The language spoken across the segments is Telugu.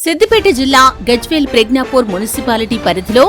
సిద్దిపేట జిల్లా గజ్వేల్ ప్రజ్ఞాపూర్ మున్సిపాలిటీ పరిధిలో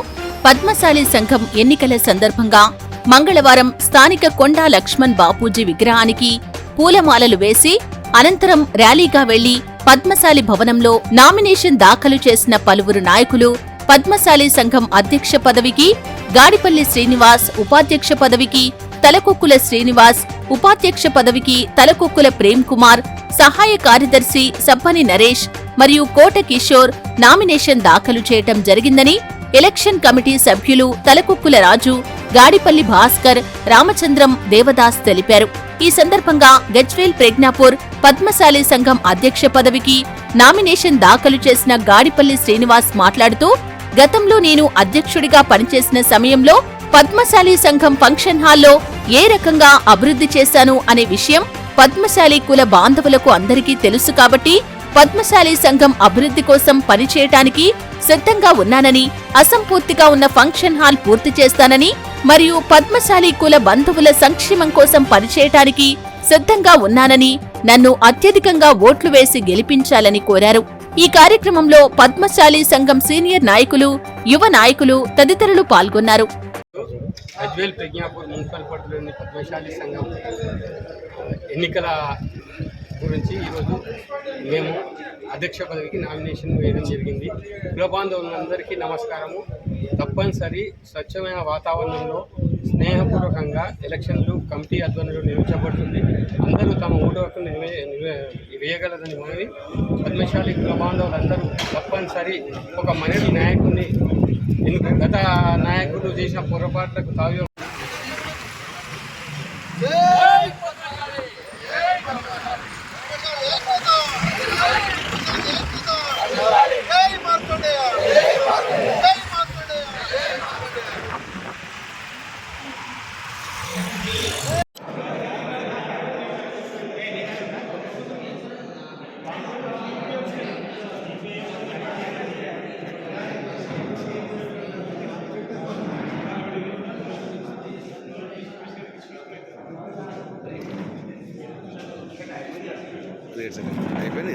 పద్మశాలి సంఘం ఎన్నికల సందర్భంగా మంగళవారం స్థానిక కొండా లక్ష్మణ్ బాపూజీ విగ్రహానికి పూలమాలలు వేసి అనంతరం ర్యాలీగా వెళ్ళి పద్మశాలి భవనంలో నామినేషన్ దాఖలు చేసిన పలువురు నాయకులు పద్మశాలి సంఘం అధ్యక్ష పదవికి గాడిపల్లి శ్రీనివాస్ ఉపాధ్యక్ష పదవికి తలకొక్కుల శ్రీనివాస్ ఉపాధ్యక్ష పదవికి తలకొక్కుల ప్రేమ్ కుమార్ సహాయ కార్యదర్శి సబ్బని నరేష్ మరియు కోట కిషోర్ నామినేషన్ దాఖలు చేయటం జరిగిందని ఎలక్షన్ కమిటీ సభ్యులు తలకుక్కుల రాజు గాడిపల్లి భాస్కర్ రామచంద్రం దేవదాస్ తెలిపారు. ఈ సందర్భంగా గజ్వేల్ ప్రజ్ఞాపూర్ పద్మశాలి సంఘం అధ్యక్ష పదవికి నామినేషన్ దాఖలు చేసిన గాడిపల్లి శ్రీనివాస్ మాట్లాడుతూ గతంలో నేను అధ్యక్షుడిగా పనిచేసిన సమయంలో పద్మశాలి సంఘం ఫంక్షన్ హాల్లో ఏ రకంగా అభివృద్ధి చేశాను అనే విషయం పద్మశాలి కుల బాంధవులకు అందరికీ తెలుసు కాబట్టి పద్మశాలి సంఘం అభివృద్ధి కోసం పనిచేయటానికి సిద్ధంగా ఉన్నానని అసంపూర్తిగా ఉన్న ఫంక్షన్ హాల్ పూర్తి చేస్తానని మరియు పద్మశాలి కుల బంధువుల సంక్షేమం కోసం పనిచేయటానికి సిద్ధంగా ఉన్నానని నన్ను అత్యధికంగా ఓట్లు వేసి గెలిపించాలని కోరారు. ఈ కార్యక్రమంలో పద్మశాలి సంఘం సీనియర్ నాయకులు యువ నాయకులు తదితరులు పాల్గొన్నారు. గజ్వేల్ ప్రజ్ఞాపూర్ మున్సిపల్ పరిధిలోని పద్మశాలి సంఘం ఎన్నికల గురించి ఈరోజు మేము అధ్యక్ష పదవికి నామినేషన్ వేయడం జరిగింది. కులబాంధవులందరికీ నమస్కారము. తప్పనిసరి స్వచ్ఛమైన వాతావరణంలో స్నేహపూర్వకంగా ఎలక్షన్లు కమిటీ ఆధ్వర్యంలో నిర్వహించబడుతుంది. అందరూ తమ ఓటు హక్కును వేయగలరని మనవి. పద్మశాలి కులబాంధవులందరూ తప్పనిసరి ఒక మనవి నాయకుడిని ఎన్నుక గత నాయకుడు చేసిన పొరపాట్లకు తావి అయిపోయింది